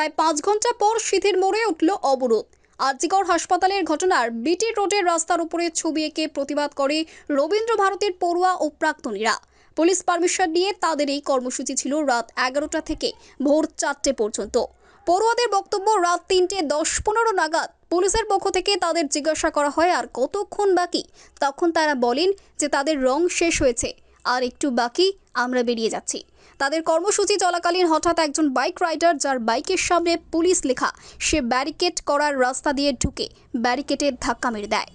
প্রায় পাঁচ ঘণ্টা পর শীতের মোড়ে উঠল অবরোধ। আরজিকর হাসপাতালের ঘটনার বিটি রোডের রাস্তার উপরে ছবি এঁকে প্রতিবাদ করে রবীন্দ্র ভারতীর পড়ুয়া ও প্রাক্তনীরা। পুলিশ পারমিশন নিয়ে তাদের এই কর্মসূচি ছিল রাত এগারোটা থেকে ভোর চারটে পর্যন্ত। পড়ুয়াদের বক্তব্য রাত তিনটে দশ পনেরো নাগাদ পুলিশের পক্ষ থেকে তাদের জিজ্ঞাসা করা হয়, আর কতক্ষণ বাকি? তখন তারা বলেন যে তাদের রং শেষ হয়েছে। আর একটু বাকি আমরা বেরিয়ে যাচ্ছি। তাদের কর্মসূচি চলাকালীন হঠাৎ একজন বাইক রাইডার যার বাইকের সামনে পুলিশ লেখা, সে ব্যারিকেড করার রাস্তা দিয়ে ঢুকে ব্যারিকেডে ধাক্কা মেরে দেয়।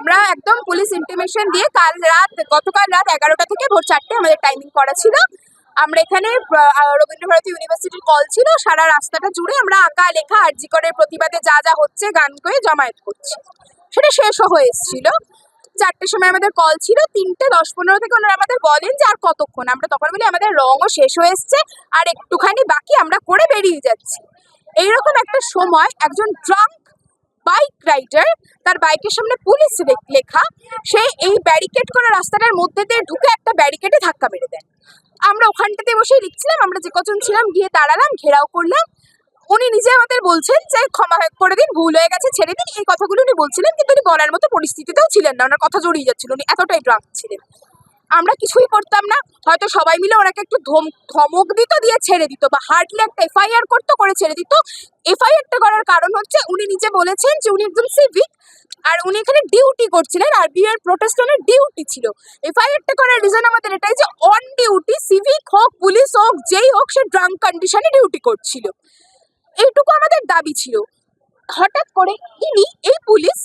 আমরা একদম পুলিশ ইন্টিমেশন দিয়ে কাল রাত, গতকাল রাত এগারোটা থেকে ভোর চারটে আমাদের টাইমিং করা ছিল। আমরা এখানে আহ, রবীন্দ্র ভারতী ইউনিভার্সিটির কল ছিল সারা রাস্তাটা জুড়ে আমরা আঁকা লেখা আরজিকরের প্রতিবাদে যা যা হচ্ছে গান করে জমায়েত করছি। সেটা শেষও হয়ে এসেছিল চারটের সময় আমাদের কল ছিল তিনটে দশ পনেরো থেকে ওনারা আমাদের বলেন যে আর কতক্ষণ। আমরা তখন বলি আমাদের রঙও শেষ হয়ে এসছে আর একটুখানি বাকি আমরা করে বেরিয়ে যাচ্ছি। এইরকম একটা সময় একজন ড্রাঙ্ক বাইক রাইডার তার বাইকের সামনে পুলিশ লেখা সে এই ব্যারিকেড করা রাস্তাটার মধ্যে দিয়ে ঢুকে একটা ব্যারিকেডে ধাক্কা মেরে দেয়। আমরা ওখানটাতে বসে লিখছিলাম, আমরা যে কজন ছিলাম, গিয়ে দাঁড়ালাম, ঘেরাও করলাম। উনি নিজে আমাদের বলছেন যে, ক্ষমা করে দিন, ভুল হয়ে গেছে, ছেড়ে দিন। এই কথাগুলো উনি বলছিলেন, কিন্তু উনি বলার মতো পরিস্থিতিতেও ছিলেন না, ওনার কথা জড়িয়ে যাচ্ছিল, উনি এতটাই ড্রাগ ছিলেন। আমরা কিছুই করতাম না। হয়তো সবাই মিলে ওনাকে একটু ধম, ধমক দিত, দিয়ে ছেড়ে দিত বা হার্ডলি একটা এফআইআর করতো, করে ছেড়ে দিত। এফআইআরটা করার কারণ হচ্ছে উনি নিজে বলেছেন যে উনি একজন সিভিক আর উনি এখানে ডিউটি করছিলেন। আর বিয়ের প্রোটেস্টনের ডিউটি ছিল। এফআইআরটা করার রিজন আমাদের এটাই যে অন ডিউটি সিভিক হোক পুলিশ হোক, যেই হোক, সে ড্রাঙ্ক কন্ডিশনে ডিউটি করছিল। এইটুকু আমাদের দাবি ছিল। হঠাৎ করে ইনি এই পুলিশ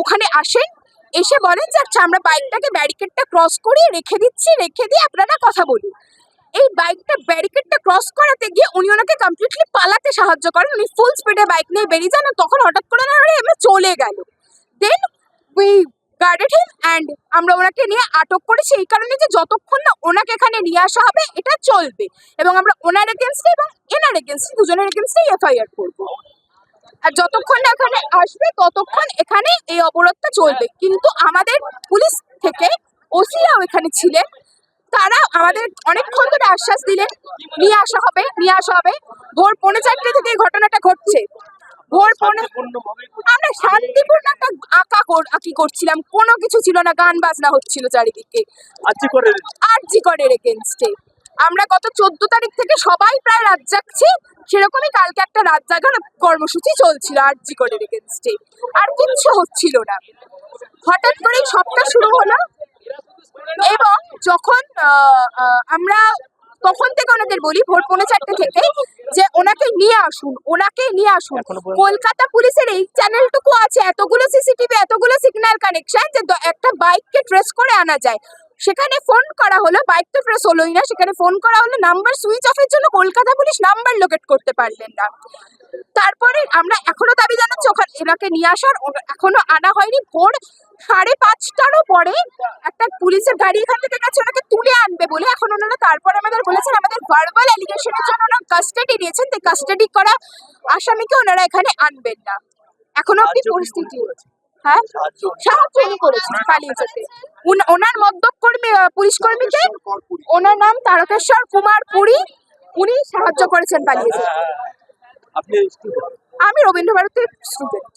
ওখানে আসেন এসে বলেন যে আচ্ছা আমরা বাইকটাকে ব্যারিকেডটা ক্রস করিয়ে রেখে দিচ্ছি, রেখে দিয়ে আপনারা কথা বলুন। এই বাইকটা ব্যারিকেডটা ক্রস করাতে গিয়ে উনি ওনাকে কমপ্লিটলি পালাতে সাহায্য করেন। উনি ফুল স্পিডে বাইক নিয়ে বেরিয়ে যান তখন হঠাৎ করে না এমনি চলে গেল। Then we guarded him and আমরা ওনাকে নিয়ে আটক করেছি এই কারণে যে, যতক্ষণ না ওনাকে এখানে নিয়ে আসা হবে, এটা চলবে। এবং আমরা ওনার এগেনস্টে এবং এনার এগেনস্টে দুজনের এগেনস্টে এফআইআর করব। আর যতক্ষণ না এখানে আসবে ততক্ষণ এখানে এই অবরোধটা চলবে। কিন্তু আমাদের পুলিশ থেকে ওসিরাও এখানে ছিলেন। তারা আমাদের অনেকক্ষণ ধরে আশ্বাস দিলেন নিয়ে আসা হবে নিয়ে আসা হবে। ভোর পৌনে চারটে থেকে এই ঘটনাটা ঘটছে। ভোর পৌনে আমরা শান্তিপূর্ণ একটা আঁকা কর- আঁকি করছিলাম। কোনো কিছু ছিল না গান বাজনা হচ্ছিল চারিদিকে। করে আর জিকরের এগেনস্টে আমরা গত চোদ্দ তারিখ থেকে সবাই প্রায় রাত জাগছি। সেরকমই কালকে একটা রাত জাগার কর্মসূচি চলছিল আর জি করে এগেনস্টে আর কিচ্ছু হচ্ছিল না। হঠাৎ করেই সবটা শুরু হলো এবং যখন আমরা তখন থেকে ওনাদের বলি ভোর পৌনে চারটে থেকে যে ওনাকে নিয়ে আসুন ওনাকে নিয়ে আসুন। কলকাতা পুলিশের এই চ্যানেলটুকু আছে এতগুলো সিসিটিভি এতগুলো সিগন্যাল কানেকশন যে একটা বাইককে ট্রেস করে আনা যায়। সেখানে ফোন করা হলো বাইক তো ট্রেস হলোই না সেখানে ফোন করা হলো নাম্বার সুইচ অফের জন্য কলকাতা পুলিশ নাম্বার লোকেট করতে পারলেন না। তারপরে আমরা এখনও দাবি জানাচ্ছি ওখানে এনাকে নিয়ে আসার এখনও আনা হয়নি ভোর সাড়ে পাঁচটারও পরে একটা পুলিশের গাড়ি এখান থেকে গেছে ওনাকে তুলে আনবে বলে এখন ওনারা তারপরে আমাদের বলেছেন আমাদের ভার্বাল অ্যালিগেশনের জন্য ওনারা কাস্টাডি নিয়েছেন তাই কাস্টাডি করা আসামিকে ওনারা এখানে আনবেন না। এখনও অব্দি পরিস্থিতি হ্যাঁ? সাহায্য সাহায্য পালিয়ে যেতে। ওনার মদ্যপ কর্মী আহ, পুলিশ কর্মীকে ওনার নাম তারকেশ্বর কুমার পুরী উনি সাহায্য করেছেন পালিয়ে যেতে। আমি রবীন্দ্র ভারতীর স্টুডেন্ট